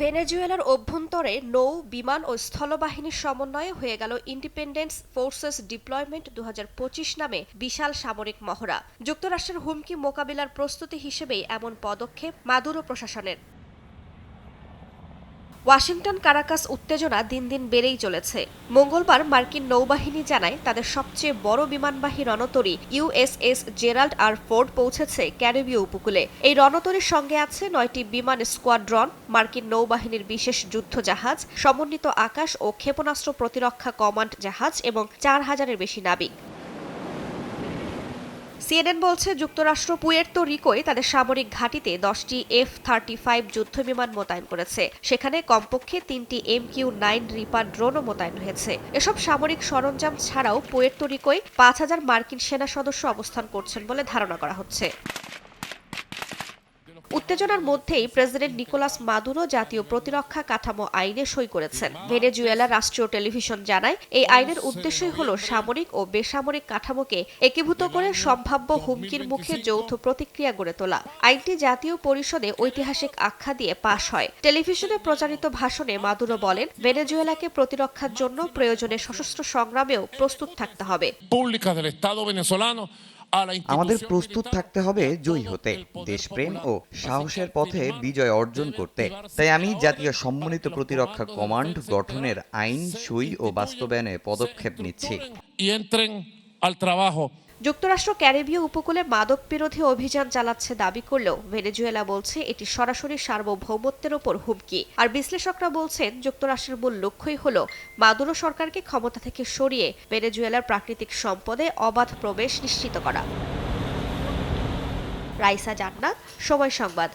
ভেনেজুয়েলার অভ্যন্তরে নৌ, বিমান ও স্থলবাহিনীর সমন্বয়ে হয়ে গেল ইন্ডিপেন্ডেন্স ফোর্সেস ডিপ্লয়মেন্ট দু হাজার পঁচিশ নামে বিশাল সামরিক মহড়া। যুক্তরাষ্ট্রের হুমকি মোকাবিলার প্রস্তুতি হিসেবেই এমন পদক্ষেপ মাদুরো প্রশাসনের। ওয়াশিংটন, কারাকাস উত্তেজনা দিন দিন বেড়েই চলেছে। মঙ্গলবার মার্কিন নৌবাহিনী জানায়, তাদের সবচেয়ে বড় বিমানবাহী রণতরী ইউএসএস জেরাল্ড আর ফোর্ড পৌঁছেছে ক্যারিবীয় উপকূলে। এই রণতরীর সঙ্গে আছে নয়টি বিমান স্কোয়াড্রন, মার্কিন নৌবাহিনীর বিশেষ যুদ্ধ জাহাজ সমন্বিত আকাশ ও ক্ষেপণাস্ত্র প্রতিরক্ষা কমান্ড জাহাজ এবং চার হাজারের বেশি নাবিক। সিএনএন বলছে, যুক্তরাষ্ট্র পুয়ের্তো রিকোয় তাদের সামরিক ঘাঁটিতে দশটি এফ থার্টি ফাইভ যুদ্ধ বিমান মোতায়েন করেছে। সেখানে কমপক্ষে তিনটি এম কিউ নাইন রিপার ড্রোনও মোতায়েন রয়েছে এসব সামরিক সরঞ্জাম ছাড়াও পুয়ের্তো রিকোয় পাঁচ হাজার মার্কিন সেনা সদস্য অবস্থান করছেন বলে ধারণা করা হচ্ছে। উত্তেজনার মধ্যেই প্রেসিডেন্ট নিকোলাস মাদুরো জাতীয় প্রতিরক্ষা কাঠামো আইনে সই করেছেন। ভেনেজুয়েলা রাষ্ট্রীয় টেলিভিশন জানায়, এই আইনের উদ্দেশ্যই হল সামরিক ও বেসামরিক কাঠামোকে একীভূত করে সম্ভাব্য হুমকির মুখে যৌথ প্রতিক্রিয়া গড়ে তোলা। আইনটি জাতীয় পরিষদে ঐতিহাসিক আখ্যা দিয়ে পাশ হয়। টেলিভিশনে প্রচারিত ভাষণে মাদুরো বলেন, ভেনেজুয়েলাকে প্রতিরক্ষার জন্য প্রয়োজনে সশস্ত্র সংগ্রামেও প্রস্তুত থাকতে হবে। আমাদের প্রস্তুত থাকতে হবে জয়ী হতে দেশপ্রেম ও সাহসের পথে বিজয় অর্জন করতে তাই আমি জাতীয় সম্মানিত প্রতিরক্ষা কমান্ড গঠনের আইন সই ও বাস্তবায়নে পদক্ষেপ নিচ্ছি যুক্তরাষ্ট্র ক্যারিবীয় উপকূলে মাদক বিরোধী অভিযান চালাচ্ছে দাবি করলেও ভেনেজুয়েলা বলছে এটি সরাসরি সার্বভৌমত্বের ওপর হুমকি। আর বিশ্লেষকরা বলছেন, যুক্তরাষ্ট্রের মূল লক্ষ্যই হল মাদুরো সরকারকে ক্ষমতা থেকে সরিয়ে ভেনেজুয়েলার প্রাকৃতিক সম্পদে অবাধ প্রবেশ নিশ্চিত করা। রাইসা জান্নাত, সময় সংবাদ।